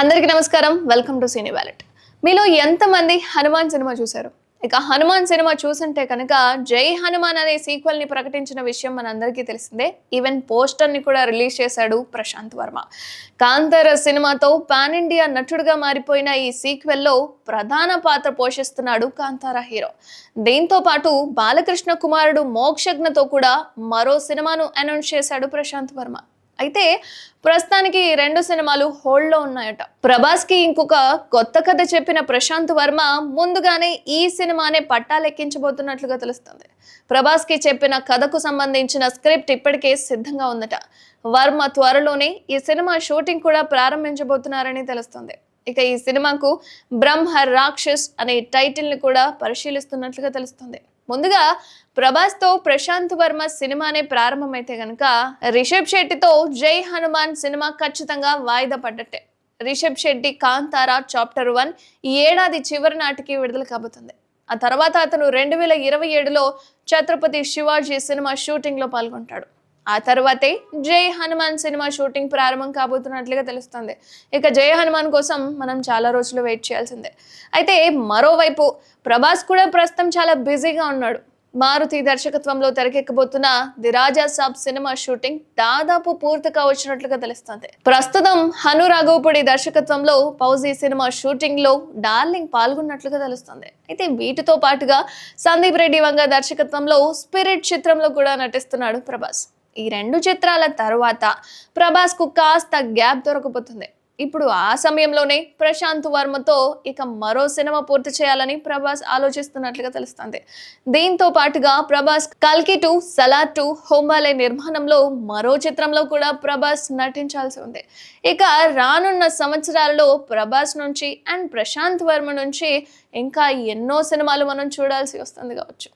అందరికీ నమస్కారం. Welcome to cine wallet మీలో ఎంతమంది హనుమాన్ సినిమా చూశారు? ఇక హనుమాన్ సినిమా చూసుంటే కనుక జై హనుమాన్ అనే సీక్వెల్ని ప్రకటించిన విషయం మనందరికీ తెలిసిందే. ఈవెన్ పోస్టర్ని కూడా రిలీజ్ చేశాడు ప్రశాంత్ వర్మ. కాంతార సినిమాతో పాన్ ఇండియా నటుడుగా మారిపోయిన ఈ సీక్వెల్లో ప్రధాన పాత్ర పోషిస్తున్నాడు కాంతార హీరో. దీంతో పాటు బాలకృష్ణ కుమారుడు మోక్షజ్ఞతో కూడా మరో సినిమాను అనౌన్స్ చేశాడు ప్రశాంత్ వర్మ. అయితే ప్రస్తుతానికి రెండు సినిమాలు హోల్డ్లో ఉన్నాయట. ప్రభాస్కి ఇంకొక కొత్త కథ చెప్పిన ప్రశాంత్ వర్మ ముందుగానే ఈ సినిమానే పట్టాలెక్కించబోతున్నట్లుగా తెలుస్తుంది. ప్రభాస్కి చెప్పిన కథకు సంబంధించిన స్క్రిప్ట్ ఇప్పటికే సిద్ధంగా ఉందట. వర్మ త్వరలోనే ఈ సినిమా షూటింగ్ కూడా ప్రారంభించబోతున్నారని తెలుస్తుంది. ఇక ఈ సినిమాకు బ్రహ్మ రాక్షస్ అనే టైటిల్ని కూడా పరిశీలిస్తున్నట్లుగా తెలుస్తుంది. ముందుగా ప్రభాస్తో ప్రశాంత్ వర్మ సినిమానే ప్రారంభమైతే గనక రిషబ్ శెట్టితో జై హనుమాన్ సినిమా ఖచ్చితంగా వాయిదా పడ్డట్టే. రిషబ్ శెట్టి కాంతారా చాప్టర్ వన్ ఈ ఏడాది చివరి నాటికి విడుదల కాబోతుంది. ఆ తర్వాత అతను రెండు వేల ఇరవై ఏడులో ఛత్రపతి శివాజీ సినిమా షూటింగ్లో పాల్గొంటాడు. ఆ తర్వాతే జై హనుమాన్ సినిమా షూటింగ్ ప్రారంభం కాబోతున్నట్లుగా తెలుస్తుంది. ఇక జై హనుమాన్ కోసం మనం చాలా రోజులు వెయిట్ చేయాల్సిందే. అయితే మరోవైపు ప్రభాస్ కూడా ప్రస్తుతం చాలా బిజీగా ఉన్నాడు. మారుతి దర్శకత్వంలో తెరకెక్కబోతున్న the Raja Saab cinema shooting దాదాపు పూర్తి కావచ్చినట్లుగా తెలుస్తుంది. ప్రస్తుతం హను రాఘవపుడి దర్శకత్వంలో పౌజీ సినిమా షూటింగ్లో డార్లింగ్ పాల్గొన్నట్లుగా తెలుస్తుంది. అయితే వీటితో పాటుగా సందీప్ రెడ్డి వంగ దర్శకత్వంలో స్పిరిట్ చిత్రంలో కూడా నటిస్తున్నాడు ప్రభాస్. ఈ రెండు చిత్రాల తర్వాత ప్రభాస్కు కాస్త గ్యాప్ దొరకపోతుంది ఇప్పుడు ఆ సమయంలోనే ప్రశాంత్ వర్మతో ఇక మరో సినిమా పూర్తి చేయాలని ప్రభాస్ ఆలోచిస్తున్నట్లుగా తెలుస్తుంది. దీంతో పాటుగా ప్రభాస్ కల్కి టు సలా టు హోంబాలే నిర్మాణంలో మరో చిత్రంలో కూడా ప్రభాస్ నటించాల్సి ఉంది. ఇక రానున్న సంవత్సరాలలో ప్రభాస్ నుంచి అండ్ ప్రశాంత్ వర్మ నుంచి ఇంకా ఎన్నో సినిమాలు మనం చూడాల్సి వస్తుంది కావచ్చు.